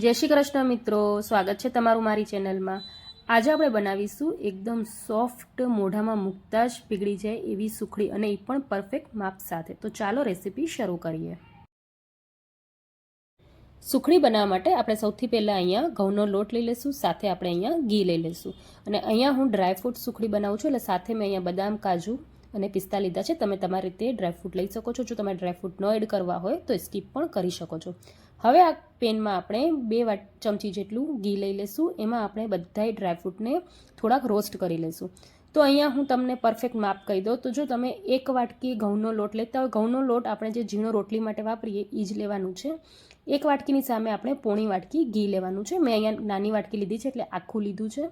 જય શ્રી કૃષ્ણ મિત્રો, સ્વાગત છે તમારું મારી ચેનલમાં. આજે આપણે બનાવીશું એકદમ સોફ્ટ, મોઢામાં મૂકતા જ પીગળી જાય એવી સુખડી અને એ પણ પરફેક્ટ માપ સાથે. તો ચાલો રેસીપી શરૂ કરીએ. સુખડી બનાવવા માટે આપણે સૌથી પહેલાં અહીંયા ઘઉંનો લોટ લઈ લઈશું, સાથે આપણે અહીંયા ઘી લઈ લઈશું. અને અહીંયા હું ડ્રાયફ્રૂટ સુખડી બનાવું છું, એટલે સાથે મેં અહીંયા બદામ, કાજુ અને પિસ્તા લીધા છે. તમે તમારી રીતે ડ્રાયફ્રૂટ લઈ શકો છો. જો તમે ડ્રાયફ્રૂટ ન એડ કરવા હોય તો સ્કીપ પણ કરી શકો છો. હવે આ પેનમાં આપણે બે વાટ ચમચી જેટલું ઘી લઈ લઈશું એમાં આપણે બધાય ડ્રાયફ્રૂટને થોડાક રોસ્ટ કરી લઈશું તો અહીંયા હું તમને પરફેક્ટ માપ કહી દઉં. તો જો તમે એક વાટકી ઘઉંનો લોટ લેતા હોય, ઘઉંનો લોટ આપણે જે ઝીણો રોટલી માટે વાપરીએ એ જ લેવાનું છે. એક વાટકીની સામે આપણે પોણી વાટકી ઘી લેવાનું છે. મેં અહીંયા નાની વાટકી લીધી છે એટલે આખું લીધું છે.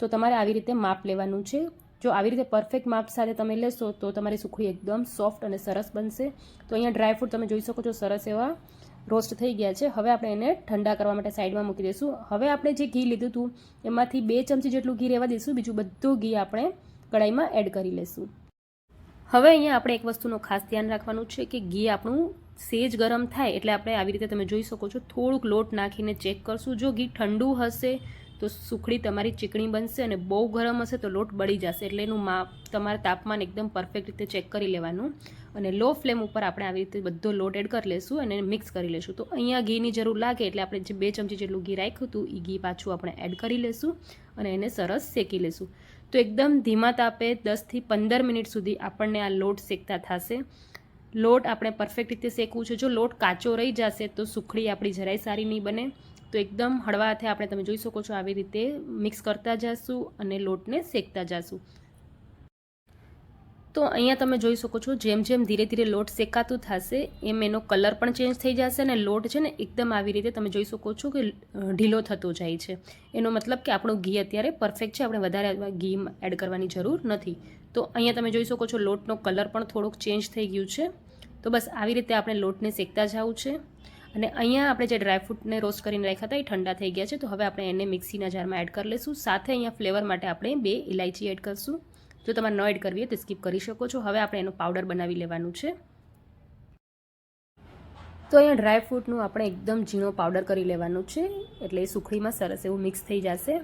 તો તમારે આવી રીતે માપ લેવાનું છે. જો આવી રીતે પરફેક્ટ માપ સાથે તમે લેશો તો તમારી સુખડી એકદમ સોફ્ટ અને સરસ બનશે. તો અહીંયા ડ્રાયફ્રૂટ તમે જોઈ શકો છો સરસ એવા રોસ્ટ થઈ ગયા છે. હવે આપણે એને ઠંડા કરવા માટે સાઈડમાં મૂકી દઈશું. હવે આપણે જે ઘી લીધું હતું, એમાંથી બે ચમચી જેટલું ઘી રહેવા દઈશું. બીજું બધું ઘી આપણે કડાઈમાં એડ કરી લઈશું હવે અહીંયા આપણે એક વસ્તુનું ખાસ ધ્યાન રાખવાનું છે કે ઘી આપણું સેજ ગરમ થાય એટલે આપણે આવી રીતે તમે જોઈ શકો છો, થોડુંક લોટ નાખીને ચેક કરશું. જો ઘી ઠંડુ હશે તો સુખડી તમારી ચીકણી બનશે અને બહુ ગરમ હશે તો લોટ બળી જશે. એટલે એનું માપ, તમારે તાપમાન એકદમ પરફેક્ટ રીતે ચેક કરી લેવાનું. અને લો ફ્લેમ ઉપર આપણે આવી રીતે બધો લોટ એડ કરી લેશું અને મિક્સ કરી લેશું. તો અહીંયા ઘીની જરૂર લાગે એટલે આપણે જે બે ચમચી જેટલું ઘી રાખ્યું હતું એ ઘી પાછું આપણે એડ કરી લેશું અને એને સરસ શેકી લેશું. તો એકદમ ધીમા તાપે દસથી પંદર મિનિટ સુધી આપણને આ લોટ શેકતા થશે. લોટ આપણે પરફેક્ટ રીતે શેકવું છે. જો લોટ કાચો રહી જશે તો સુખડી આપણી જરાય સારી નહીં બને. તો એકદમ હળવા હાથે આપણે તમે જોઈ શકો છો આવી રીતે મિક્સ કરતા જશું અને લોટને શેકતા જશું. તો અહીંયા તમે જોઈ શકો છો જેમ જેમ ધીરે ધીરે લોટ શેકાતું થશે, એમ એનો કલર પણ ચેન્જ થઈ જશે અને લોટ છે ને એકદમ આવી રીતે તમે જોઈ શકો છો કે ઢીલો થતો જાય છે. એનો મતલબ કે આપણું ઘી અત્યારે પરફેક્ટ છે, આપણે વધારે ઘી એડ કરવાની જરૂર નથી. તો અહીંયા તમે જોઈ શકો છો લોટનો કલર પણ થોડોક ચેન્જ થઈ ગયું છે. તો બસ આવી રીતે આપણે લોટને શેકતા જવું છે. અને અહીંયા આપણે જે ડ્રાયફ્રૂટને રોસ્ટ કરીને રાખ્યા હતા, એ ઠંડા થઈ ગયા છે, તો હવે આપણે એને મિક્સીના જારમાં એડ કરી લઈશું. સાથે અહીંયા ફ્લેવર માટે આપણે બે ઇલાયચી એડ કરીશું. જો તમારે ન એડ કરવી હોય તો સ્કીપ કરી શકો છો. હવે આપણે એનો પાવડર બનાવી લેવાનું છે. તો અહીંયા ડ્રાયફ્રૂટનું આપણે એકદમ ઝીણો પાવડર કરી લેવાનું છે, એટલે એ સુખડીમાં સરસ એવું મિક્સ થઈ જશે.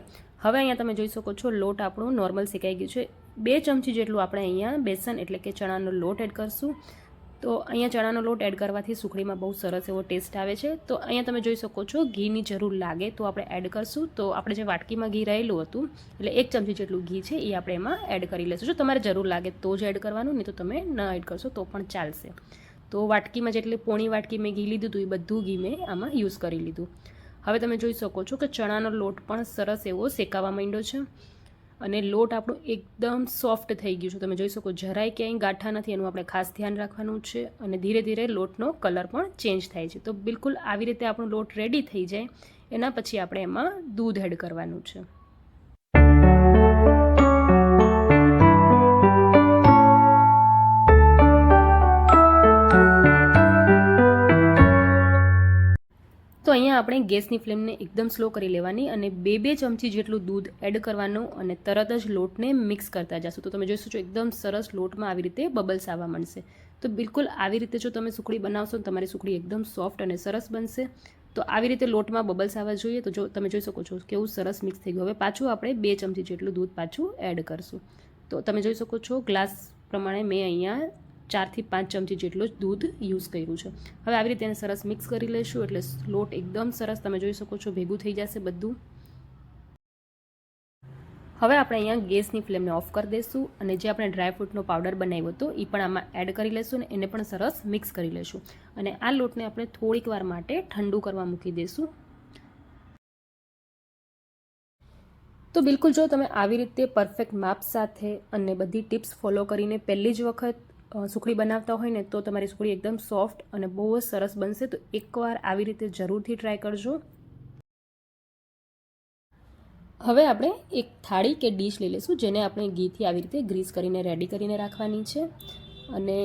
હવે અહીંયા તમે જોઈ શકો છો, લોટ આપણું નોર્મલ શેકાઈ ગયું છે. બે ચમચી જેટલું આપણે અહીંયા બેસન એટલે કે ચણાનો લોટ એડ કરશું. તો અહીંયા ચણાનો લોટ એડ કરવાથી સુખડીમાં બહુ સરસ એવો ટેસ્ટ આવે છે. તો અહીંયા તમે જોઈ શકો છો, ઘીની જરૂર લાગે તો આપણે એડ કરશું. તો આપણે જે વાટકીમાં ઘી રહેલું હતું, એટલે એક ચમચી જેટલું ઘી છે, એ આપણે એમાં એડ કરી લઈશું જો તમારે જરૂર લાગે તો જ એડ કરવાનું, નહીં તો તમે ન એડ કરશો, તો પણ ચાલશે. તો વાટકીમાં જેટલી પોણી વાટકી મેં ઘી લીધું હતું, એ બધું ઘી મેં આમાં યુઝ કરી લીધું. હવે તમે જોઈ શકો છો કે ચણાનો લોટ પણ સરસ એવો શેકાવા માંડ્યો છે. અને લોટ આપણું એકદમ સોફ્ટ થઈ ગયું છે. તમે જોઈ શકો, જરાય ક્યાંય ગાંઠા નથી, એનું આપણે ખાસ ધ્યાન રાખવાનું છે અને ધીરે ધીરે લોટનો કલર પણ ચેન્જ થાય છે. તો બિલકુલ આવી રીતે આપણું લોટ રેડી થઈ જાય, એના પછી આપણે એમાં દૂધ એડ કરવાનું છે. આપણે ગેસની ફ્લેમને એકદમ સ્લો કરી લેવાની અને બે બે ચમચી જેટલું દૂધ એડ કરવાનું અને તરત જ લોટને મિક્સ કરતા જશો. તો તમે જોઈશો છો એકદમ સરસ લોટમાં આવી રીતે બબલ્સ આવવા મળશે તો બિલકુલ આવી રીતે જો તમે સુખડી બનાવશો તો તમારી સુખડી એકદમ સોફ્ટ અને સરસ બનશે. તો આવી રીતે લોટમાં બબલ્સ આવવા જોઈએ. તો જો તમે જોઈ શકો છો કેવું સરસ મિક્સ થઈ ગયું. હવે પાછું આપણે બે ચમચી જેટલું દૂધ પાછું એડ કરશું. તો તમે જોઈ શકો છો ગ્લાસ પ્રમાણે મેં અહીંયા ચારથી પાંચ ચમચી જેટલું જ દૂધ યુઝ કર્યું છે. હવે આવી રીતે એને સરસ મિક્સ કરી લઈશું એટલે લોટ એકદમ સરસ તમે જોઈ શકો છો ભેગું થઈ જશે બધું. હવે આપણે અહીંયા ગેસની ફ્લેમને ઓફ કરી દઈશું અને જે આપણે ડ્રાયફ્રૂટનો પાવડર બનાવ્યો હતો એ પણ આમાં એડ કરી લઈશું અને એને પણ સરસ મિક્સ કરી લઈશું અને આ લોટને આપણે થોડીક વાર માટે ઠંડુ કરવા મૂકી દઈશું તો બિલકુલ જો તમે આવી રીતે પરફેક્ટ માપ સાથે અને બધી ટિપ્સ ફોલો કરીને પહેલી જ વખત સુખડી બનાવતા હોય ને તો તમારી સુખડી એકદમ સોફ્ટ અને બહુ જ સરસ બનશે. તો એકવાર આવી રીતે જરૂરથી ટ્રાય કરજો. હવે આપણે એક થાળી કે ડીશ લઈ લઈશું, જેને આપણે ઘીથી આવી રીતે ગ્રીસ કરીને રેડી કરીને રાખવાની છે. અને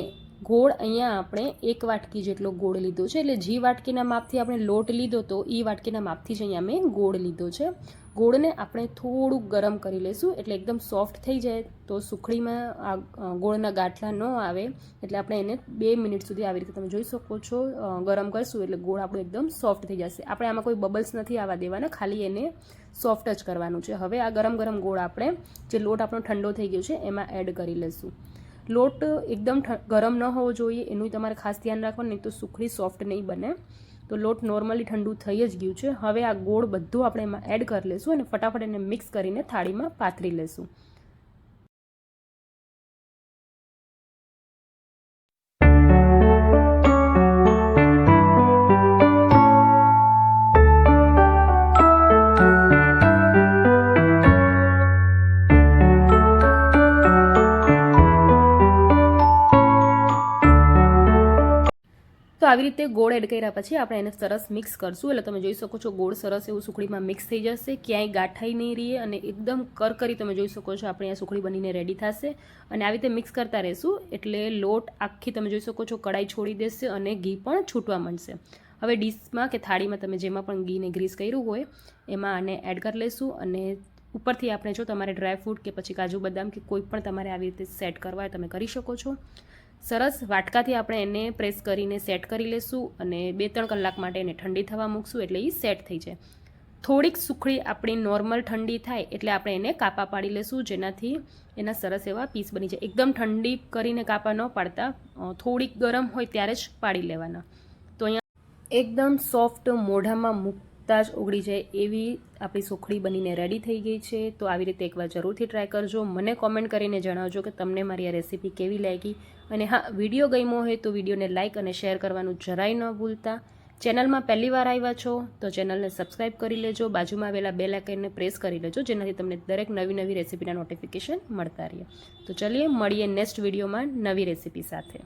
ગોળ અહીંયા આપણે એક વાટકી જેટલો ગોળ લીધો છે. એટલે જે વાટકીના માપથી આપણે લોટ લીધો તો એ વાટકીના માપથી જ અહીંયા મેં ગોળ લીધો છે. ગોળને આપણે થોડુંક ગરમ કરી લઈશું, એટલે એકદમ સોફ્ટ થઈ જાય તો સુખડીમાં આ ગોળના ગાંઠલા ન આવે, એટલે આપણે એને બે મિનિટ સુધી આવી રીતે તમે જોઈ શકો છો ગરમ કરશું, એટલે ગોળ આપણું એકદમ સોફ્ટ થઈ જશે. આપણે આમાં કોઈ બબલ્સ નથી આવવા દેવાના, ખાલી એને સોફ્ટ જ કરવાનું છે. હવે આ ગરમ ગરમ ગોળ આપણે, જે લોટ આપણો ઠંડો થઈ ગયો છે, એમાં એડ કરી લઈશું. લોટ એકદમ ગરમ ન હોવો જોઈએ, એનું તમારે ખાસ ધ્યાન રાખવાનું, નહીં તો સુખડી સોફ્ટ નહીં બને. તો લોટ નોર્મલી ઠંડુ થઈ જ ગયું છે. હવે આ ગોળ બધું આપણે એમાં એડ કરી લઈશું અને ફટાફટ એને મિક્સ કરીને થાળીમાં પાથરી લઈશું આવી રીતે ગોળ એડ કર્યા પછી આપણે એને સરસ મિક્સ કરશું. એટલે તમે જોઈ શકો છો ગોળ સરસ એવું સુખડીમાં મિક્સ થઈ જશે. ક્યાંય ગાંઠાઈ નહીં રહીએ અને એકદમ કરકરી તમે જોઈ શકો છો આપણે આ સુખડી બનીને રેડી થશે. અને આવી રીતે મિક્સ કરતા રહેશું એટલે લોટ આખી તમે જોઈ શકો છો કડાઈ છોડી દેશે અને ઘી પણ છૂટવા માંડશે. હવે ડીશમાં કે થાળીમાં તમે જેમાં પણ ઘીને ગ્રીસ કર્યું હોય, એમાં આને એડ કરી લઈશું અને ઉપરથી આપણે જો તમારે ડ્રાયફ્રૂટ કે પછી કાજુ બદામ કે કોઈ પણ તમારે આવી રીતે સેટ કરવા હોય તમે કરી શકો છો. સરસ વાટકાથી આપણે એને પ્રેસ કરીને સેટ કરી લેશું અને બે ત્રણ કલાક માટે એને ઠંડી થવા મૂકશું એટલે એ સેટ થઈ જાય. થોડીક સુખડી આપણી નોર્મલ ઠંડી થાય એટલે આપણે એને કાપા પાડી લેશું જેનાથી એના સરસ એવા પીસ બની જાય. એકદમ ઠંડી કરીને કાપા ન પાડતા થોડીક ગરમ હોય ત્યારે જ પાડી લેવાના. તો અહીંયા એકદમ સોફ્ટ મોઢામાં મૂકતા જ ઓગળી જાય એવી આપણી સુખડી બનીને રેડી થઈ ગઈ છે. તો આવી રીતે એકવાર જરૂરથી ટ્રાય કરજો. મને કોમેન્ટ કરીને જણાવજો કે તમને મારી આ રેસીપી કેવી લાગી. અને હા વીડિયો ગમ્યો હોય તો વિડીયોને લાઇક અને શેર કરવાનું જરાય ન ભૂલતા. ચેનલમાં પહેલી વાર આવ્યા છો, તો ચેનલને સબસ્ક્રાઇબ કરી લેજો. બાજુમાં આવેલા બે લાઇકનને પ્રેસ કરી લેજો, જેનાથી તમને દરેક નવી નવી રેસીપીના નોટિફિકેશન મળતા રહે. તો ચલીએ, મળીએ નેક્સ્ટ વિડીયોમાં નવી રેસીપી સાથે.